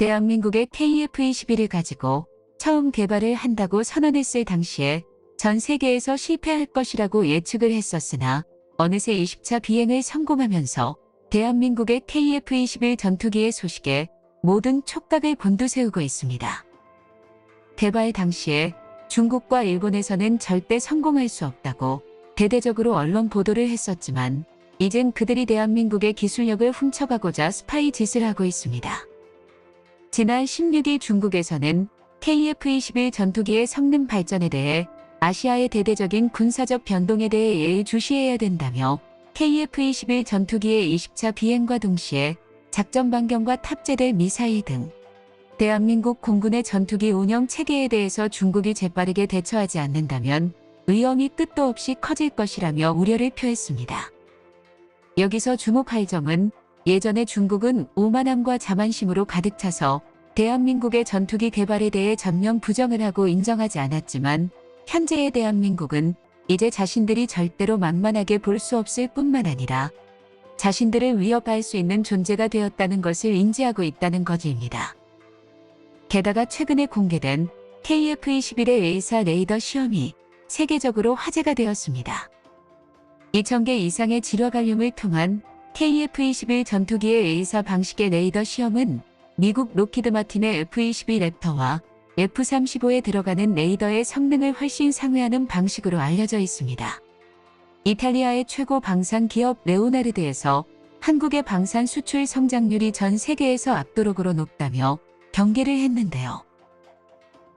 대한민국의 KF-21을 가지고 처음 개발을 한다고 선언했을 당시에 전 세계에서 실패할 것이라고 예측을 했었으나 어느새 20차 비행을 성공하면서 대한민국의 KF-21 전투기의 소식에 모든 촉각을 곤두세우고 있습니다. 개발 당시에 중국과 일본에서는 절대 성공할 수 없다고 대대적으로 언론 보도를 했었지만 이젠 그들이 대한민국의 기술력을 훔쳐가고자 스파이 짓을 하고 있습니다. 지난 16일 중국에서는 KF-21 전투기의 성능 발전에 대해 아시아의 대대적인 군사적 변동에 대해 예의주시해야 된다며 KF-21 전투기의 20차 비행과 동시에 작전 반경과 탑재될 미사일 등 대한민국 공군의 전투기 운영 체계에 대해서 중국이 재빠르게 대처하지 않는다면 위험이 끝도 없이 커질 것이라며 우려를 표했습니다. 여기서 주목할 점은 예전에 중국은 오만함과 자만심으로 가득 차서 대한민국의 전투기 개발에 대해 전면 부정을 하고 인정하지 않았지만 현재의 대한민국은 이제 자신들이 절대로 만만하게 볼 수 없을 뿐만 아니라 자신들을 위협할 수 있는 존재가 되었다는 것을 인지하고 있다는 것입니다. 게다가 최근에 공개된 KF-21의 A사 레이더 시험이 세계적으로 화제가 되었습니다. 2,000개 이상의 질화 갈륨을 통한 KF-21 전투기의 A사 방식의 레이더 시험은 미국 로키드 마틴의 F-22 랩터와 F-35에 들어가는 레이더의 성능을 훨씬 상회하는 방식으로 알려져 있습니다. 이탈리아의 최고 방산 기업 레오나르드에서 한국의 방산 수출 성장률이 전 세계에서 압도적으로 높다며 경계를 했는데요.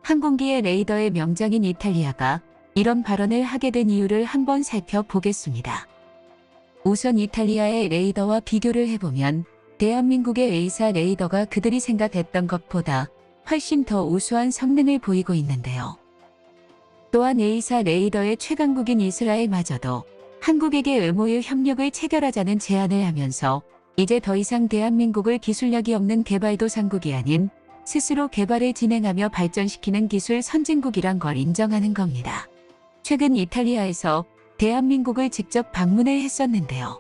항공기의 레이더의 명장인 이탈리아가 이런 발언을 하게 된 이유를 한번 살펴보겠습니다. 우선 이탈리아의 레이더와 비교를 해보면 대한민국의 A사 레이더가 그들이 생각했던 것보다 훨씬 더 우수한 성능을 보이고 있는데요. 또한 A사 레이더의 최강국인 이스라엘마저도 한국에게 의무유 협력을 체결하자는 제안을 하면서 이제 더 이상 대한민국을 기술력이 없는 개발도상국이 아닌 스스로 개발을 진행하며 발전시키는 기술 선진국이란 걸 인정하는 겁니다. 최근 이탈리아에서 대한민국을 직접 방문을 했었는데요.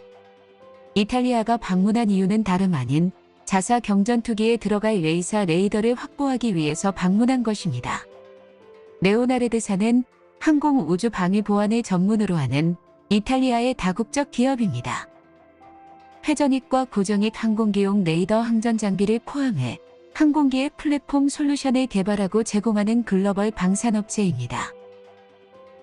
이탈리아가 방문한 이유는 다름 아닌 자사 경전투기에 들어갈 레이사 레이더를 확보하기 위해서 방문한 것입니다. 레오나르드사는 항공 우주 방위 보안을 전문으로 하는 이탈리아의 다국적 기업입니다. 회전익과 고정익 항공기용 레이더 항전 장비를 포함해 항공기의 플랫폼 솔루션을 개발하고 제공하는 글로벌 방산업체입니다.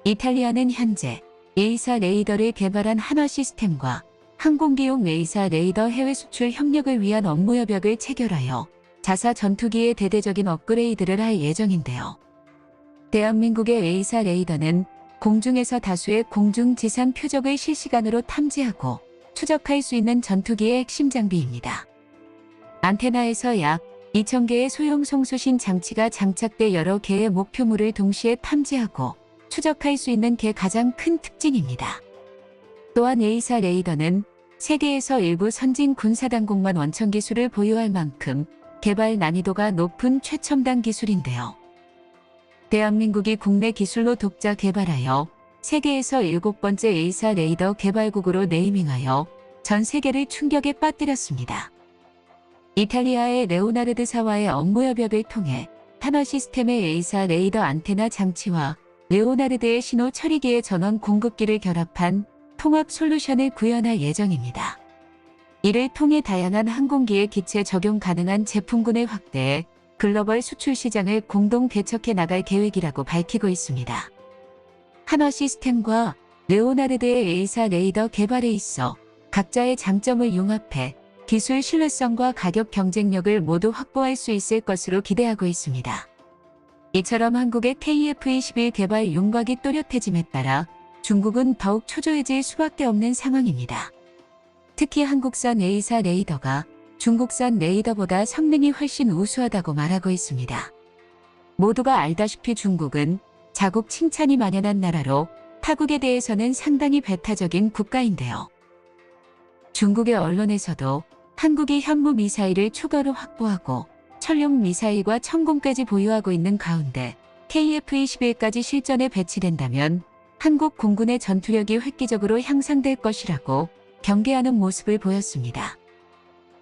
이탈리아는 현재 에이사 레이더를 개발한 한화 시스템과 항공기용 레이사 레이더 해외 수출 협력을 위한 업무 협약을 체결하여 자사 전투기의 대대적인 업그레이드를 할 예정인데요. 대한민국의 에이사 레이더는 공중에서 다수의 공중 지상 표적을 실시간으로 탐지하고 추적할 수 있는 전투기의 핵심 장비입니다. 안테나에서 약 2,000개의 소형 송수신 장치가 장착돼 여러 개의 목표물을 동시에 탐지하고 추적할 수 있는 게 가장 큰 특징입니다. 또한 A사 레이더는 세계에서 일부 선진 군사당국만 원천 기술을 보유할 만큼 개발 난이도가 높은 최첨단 기술인데요. 대한민국이 국내 기술로 독자 개발하여 세계에서 일곱 번째 A사 레이더 개발국으로 네이밍하여 전 세계를 충격에 빠뜨렸습니다. 이탈리아의 레오나르드사와의 업무 협약을 통해 탄화 시스템의 A사 레이더 안테나 장치와 레오나르드의 신호 처리기의 전원 공급기를 결합한 통합 솔루션을 구현할 예정입니다. 이를 통해 다양한 항공기에 기체 적용 가능한 제품군을 확대해 글로벌 수출 시장을 공동 개척해 나갈 계획이라고 밝히고 있습니다. 한화 시스템과 레오나르드의 A사 레이더 개발에 있어 각자의 장점을 융합해 기술 신뢰성과 가격 경쟁력을 모두 확보할 수 있을 것으로 기대하고 있습니다. 이처럼 한국의 KF-21 개발 윤곽이 또렷해짐에 따라 중국은 더욱 초조해질 수밖에 없는 상황입니다. 특히 한국산 A사 레이더가 중국산 레이더보다 성능이 훨씬 우수하다고 말하고 있습니다. 모두가 알다시피 중국은 자국 칭찬이 만연한 나라로 타국에 대해서는 상당히 배타적인 국가인데요. 중국의 언론에서도 한국이 현무 미사일을 추가로 확보하고 천룡 미사일과 천공까지 보유하고 있는 가운데 KF-21까지 실전에 배치된다면 한국 공군의 전투력이 획기적으로 향상될 것이라고 경계하는 모습을 보였습니다.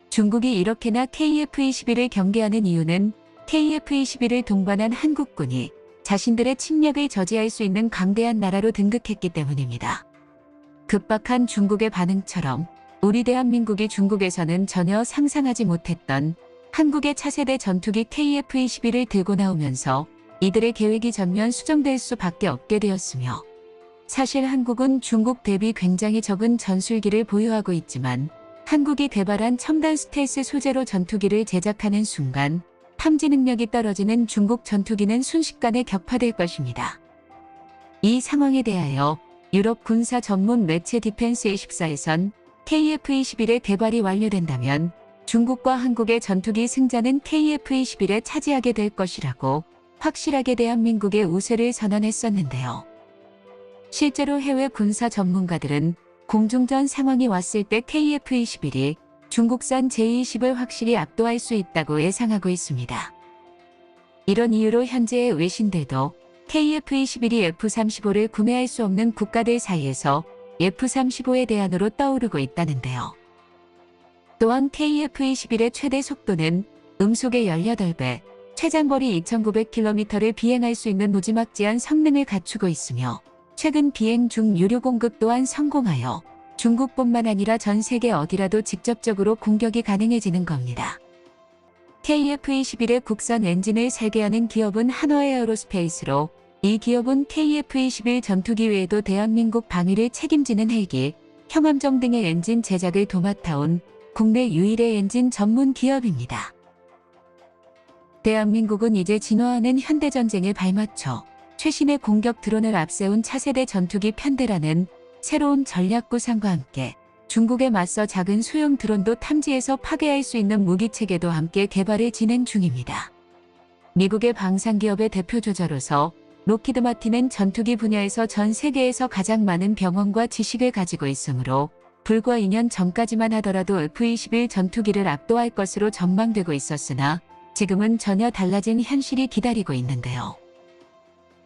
중국이 이렇게나 KF-21을 경계하는 이유는 KF-21을 동반한 한국군이 자신들의 침략을 저지할 수 있는 강대한 나라로 등극했기 때문입니다. 급박한 중국의 반응처럼 우리 대한민국이 중국에서는 전혀 상상하지 못했던 한국의 차세대 전투기 KF-21을 들고 나오면서 이들의 계획이 전면 수정될 수밖에 없게 되었으며 사실 한국은 중국 대비 굉장히 적은 전술기를 보유하고 있지만 한국이 개발한 첨단 스텔스 소재로 전투기를 제작하는 순간 탐지 능력이 떨어지는 중국 전투기는 순식간에 격파될 것입니다. 이 상황에 대하여 유럽 군사 전문 매체 디펜스 24에선 KF-21의 개발이 완료된다면 중국과 한국의 전투기 승자는 KF-21에 차지하게 될 것이라고 확실하게 대한민국의 우세를 선언했었는데요. 실제로 해외 군사 전문가들은 공중전 상황이 왔을 때 KF-21이 중국산 제-20을 확실히 압도할 수 있다고 예상하고 있습니다. 이런 이유로 현재의 외신들도 KF-21이 F-35를 구매할 수 없는 국가들 사이에서 F-35의 대안으로 떠오르고 있다는데요. 또한 KF-21의 최대 속도는 음속의 18배, 최장거리 2,900km를 비행할 수 있는 무지막지한 성능을 갖추고 있으며 최근 비행 중 유료 공급 또한 성공하여 중국뿐만 아니라 전 세계 어디라도 직접적으로 공격이 가능해지는 겁니다. KF-21의 국산 엔진을 설계하는 기업은 한화에어로스페이스로 이 기업은 KF-21 전투기 외에도 대한민국 방위를 책임지는 헬기, 형암정 등의 엔진 제작을 도맡아온 국내 유일의 엔진 전문 기업입니다. 대한민국은 이제 진화하는 현대전쟁에 발맞춰 최신의 공격 드론을 앞세운 차세대 전투기 편대라는 새로운 전략 구상과 함께 중국에 맞서 작은 소형 드론도 탐지해서 파괴할 수 있는 무기체계도 함께 개발을 진행 중입니다. 미국의 방산기업의 대표 조자로서 로키드 마틴은 전투기 분야에서 전 세계에서 가장 많은 병원과 지식을 가지고 있으므로 불과 2년 전까지만 하더라도 F-21 전투기를 압도할 것으로 전망되고 있었으나 지금은 전혀 달라진 현실이 기다리고 있는데요.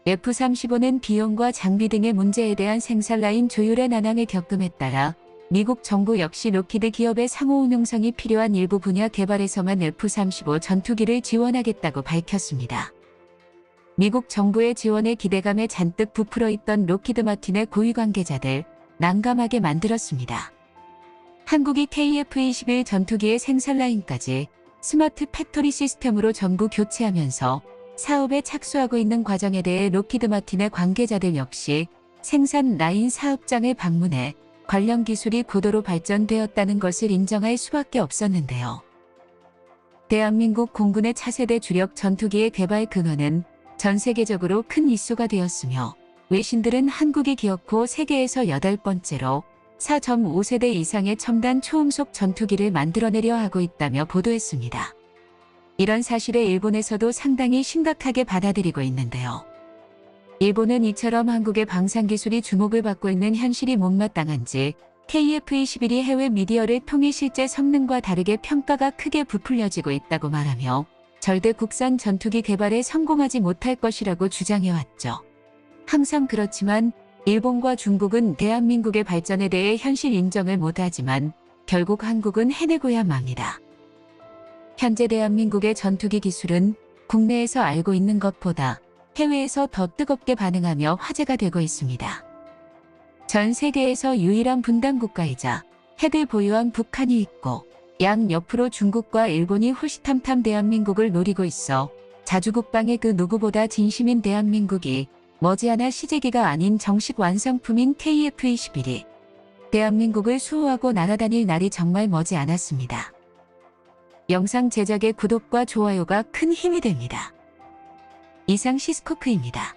F-35는 비용과 장비 등의 문제에 대한 생산 라인 조율의 난항을 겪음에 따라 미국 정부 역시 로키드 기업의 상호 운용성이 필요한 일부 분야 개발에서만 F-35 전투기를 지원하겠다고 밝혔습니다. 미국 정부의 지원에 기대감에 잔뜩 부풀어 있던 로키드 마틴의 고위 관계자들 난감하게 만들었습니다. 한국이 KF-21 전투기의 생산 라인까지 스마트 팩토리 시스템으로 전부 교체하면서 사업에 착수하고 있는 과정에 대해 로키드 마틴의 관계자들 역시 생산 라인 사업장을 방문해 관련 기술이 고도로 발전되었다는 것을 인정할 수밖에 없었는데요. 대한민국 공군의 차세대 주력 전투기의 개발 근원은 전 세계적으로 큰 이슈가 되었으며 외신들은 한국이 기어코 세계에서 여덟 번째로 4.5세대 이상의 첨단 초음속 전투기를 만들어내려 하고 있다며 보도했습니다. 이런 사실에 일본에서도 상당히 심각하게 받아들이고 있는데요. 일본은 이처럼 한국의 방산기술이 주목을 받고 있는 현실이 못마땅한지 KF-21이 해외 미디어를 통해 실제 성능과 다르게 평가가 크게 부풀려지고 있다고 말하며 절대 국산 전투기 개발에 성공하지 못할 것이라고 주장해왔죠. 항상 그렇지만 일본과 중국은 대한민국의 발전에 대해 현실 인정을 못하지만 결국 한국은 해내고야 맙니다. 현재 대한민국의 전투기 기술은 국내에서 알고 있는 것보다 해외에서 더 뜨겁게 반응하며 화제가 되고 있습니다. 전 세계에서 유일한 분단 국가이자 핵을 보유한 북한이 있고 양 옆으로 중국과 일본이 호시탐탐 대한민국을 노리고 있어 자주국방의 그 누구보다 진심인 대한민국이 머지않아 시제기가 아닌 정식 완성품인 KF-21이 대한민국을 수호하고 날아다닐 날이 정말 머지 않았습니다. 영상 제작의 구독과 좋아요가 큰 힘이 됩니다. 이상 시스코크입니다.